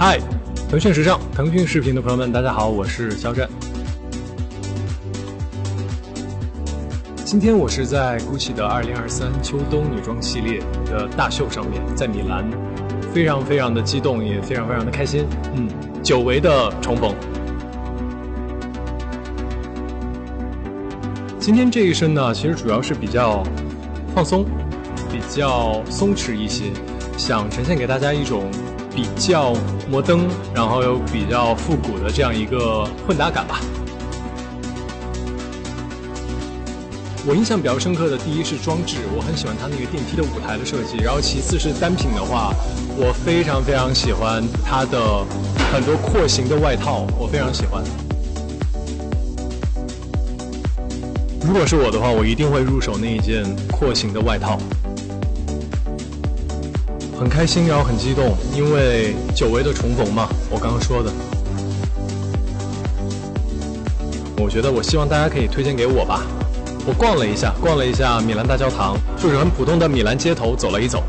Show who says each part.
Speaker 1: 嗨腾讯时尚、腾讯视频的朋友们，大家好，我是肖战。今天我是在 GUCCI 的2023秋冬女装系列的大秀上面，在米兰，非常非常的激动，也非常非常的开心。嗯，久违的重逢。今天这一身呢，其实主要是比较放松，比较松弛一些，想呈现给大家一种比较摩登，然后又比较复古的这样一个混搭感吧。我印象比较深刻的第一是装置，我很喜欢它那个电梯的舞台的设计。然后其次是单品的话，我非常非常喜欢它的很多廓形的外套，我非常喜欢。如果是我的话，我一定会入手那一件廓形的外套。很开心，然后很激动，因为久违的重逢嘛，我刚刚说的。我觉得，我希望大家可以推荐给我吧。我逛了一下，逛了一下米兰大教堂，就是很普通的米兰街头走了一走，